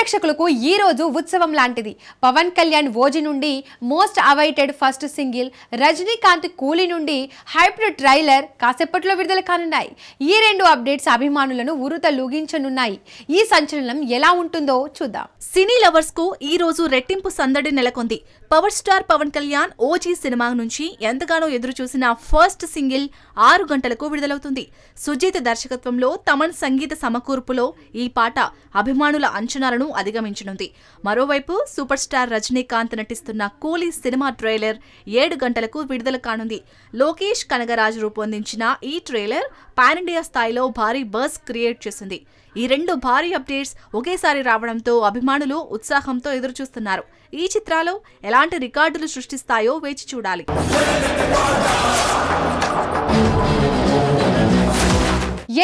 ప్రేక్షకులకు ఈ రోజు ఉత్సవం లాంటిది. పవన్ కళ్యాణ్ ఓజీ నుండి most awaited first single Rajinikanth Coolie నుండి హైబ్రిడ్ ట్రైలర్ కాసేపట్లో విడుదల కానున్నాయి. ఈ రెండు అప్డేట్స్ అభిమానులను ఉరుత లూగించనున్నాయి. ఈ సంచలనం ఎలా ఉంటుందో చూద్దాం. సినీ లవర్స్కు ఈ రోజు రెట్టింపు సందడి నెలకొంది. Power star Pawan Kalyan OG cinema నుంచి ఎంతగానో ఎదురు చూసిన ఫస్ట్ సింగిల్ ఆరు గంటలకు విడుదలవుతుంది. సుజీత్ దర్శకత్వంలో తమన్ సంగీత సమకూర్పులో ఈ పాట అభిమానుల అంచనాలను అధిగమించనుంది. మరోవైపు సూపర్ స్టార్ రజనీకాంత్ నటిస్తున్న కూలీ సినిమా ట్రైలర్ ఏడు గంటలకు విడుదల కానుంది. లోకేష్ కనగరాజ్ రూపొందించిన ఈ ట్రైలర్ పాన్ ఇండియా స్థాయిలో భారీ బస్ క్రియేట్ చేసింది. ఈ రెండు భారీ అప్డేట్స్ ఒకేసారి రావడంతో అభిమానులు ఉత్సాహంతో ఎదురుచూస్తున్నారు. ఈ చిత్రాలు ఎలాంటి రికార్డులు సృష్టిస్తాయో వేచి చూడాలి.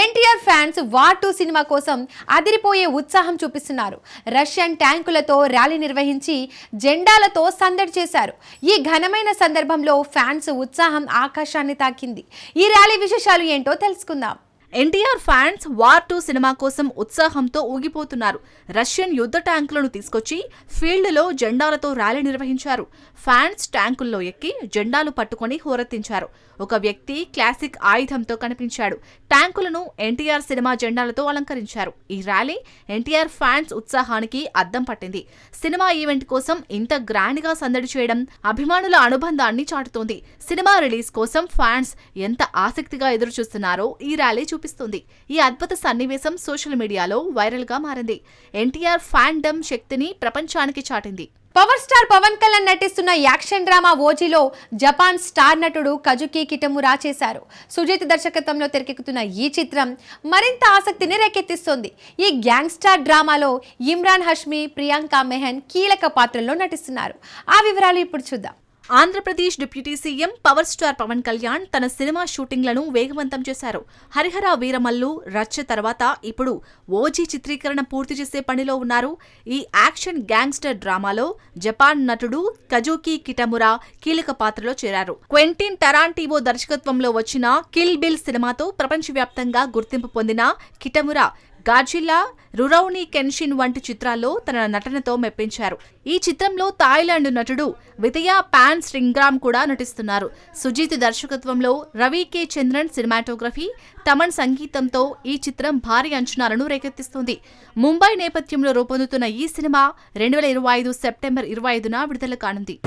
NTR fans war two cinema కోసం అదిరిపోయే ఉత్సాహం చూపిస్తున్నారు. రష్యన్ ట్యాంకులతో ర్యాలీ నిర్వహించి జెండాలతో సందడి చేశారు. ఈ ఘనమైన సందర్భంలో ఫ్యాన్స్ ఉత్సాహం ఆకాశాన్ని తాకింది. ఈ ర్యాలీ విశేషాలు ఏంటో తెలుసుకుందాం. NTR fans war two cinema కోసం ఉత్సాహంతో ఊగిపోతున్నారు. రష్యన్ యుద్ధ ట్యాంకులను తీసుకొచ్చి ఫీల్డ్లో జెండాలతో ర్యాలీ నిర్వహించారు. ఫ్యాన్స్ ట్యాంకుల్లో ఎక్కి జెండాలు పట్టుకొని హోరెత్తించారు. ఒక వ్యక్తి క్లాసిక్ ఆయుధంతో కనిపించాడు. ట్యాంకులను ఎన్టీఆర్ సినిమా జెండాలతో అలంకరించారు. ఈ ర్యాలీ ఎన్టీఆర్ ఫ్యాన్స్ ఉత్సాహానికి అద్దం పట్టింది. సినిమా ఈవెంట్ కోసం ఇంత గ్రాండ్గా సందడి చేయడం అభిమానుల అనుబంధాన్ని చాటుతోంది. సినిమా రిలీజ్ కోసం ఫ్యాన్స్ ఎంత ఆసక్తిగా ఎదురుచూస్తున్నారో ఈ ర్యాలీ చూపిస్తుంది. ఈ అద్భుత సన్నివేశం సోషల్ మీడియాలో వైరల్గా మారింది. ఎన్టీఆర్ ఫ్యాండమ్ శక్తిని ప్రపంచానికి చాటింది. పవర్ స్టార్ పవన్ కళ్యాణ్ నటిస్తున్న యాక్షన్ డ్రామా ఓజీలో జపాన్ స్టార్ నటుడు కజుకి కిటమురా చేశారు సుజిత్ దర్శకత్వంలో తెరకెక్కుతున్న ఈ చిత్రం మరింత ఆసక్తిని రేకెత్తిస్తోంది. ఈ గ్యాంగ్స్టార్ డ్రామాలో ఇమ్రాన్ హష్మి ప్రియాంక మెహన్ కీలక పాత్రల్లో నటిస్తున్నారు. ఆ వివరాలు ఇప్పుడు చూద్దాం. Andhra Pradesh deputy CM power star Pawan Kalyan తన సినిమా షూటింగ్లను వేగవంతం చేశారు. హరిహర వీరమల్లు రచ్చ తర్వాత ఇప్పుడు ఓజీ చిత్రీకరణ పూర్తి చేసే పనిలో ఉన్నారు. ఈ యాక్షన్ గ్యాంగ్స్టర్ డ్రామాలో జపాన్ నటుడు కజూకి కిటమురా కీలక పాత్రలో చేరారు. క్వెంటిన్ టరాంటివో దర్శకత్వంలో వచ్చిన కిల్ బిల్ సినిమాతో ప్రపంచవ్యాప్తంగా గుర్తింపు పొందిన కిటమురా గాజిల్లా రురౌని కెన్షిన్ వంటి చిత్రాల్లో తన నటనతో మెప్పించారు. ఈ చిత్రంలో థాయిలాండ్ నటుడు వితయా పాన్ శ్రింగ్రామ్ కూడా నటిస్తున్నారు. సుజీత్ దర్శకత్వంలో రవి కె. చంద్రన్ సినిమాటోగ్రఫీ తమన్ సంగీతంతో ఈ చిత్రం భారీ అంచనాలను రేకెత్తిస్తుంది. ముంబై నేపథ్యంలో రూపొందుతున్న ఈ సినిమా రెండు వేల ఇరవై ఐదు సెప్టెంబర్ ఇరవై ఐదున విడుదల కానుంది.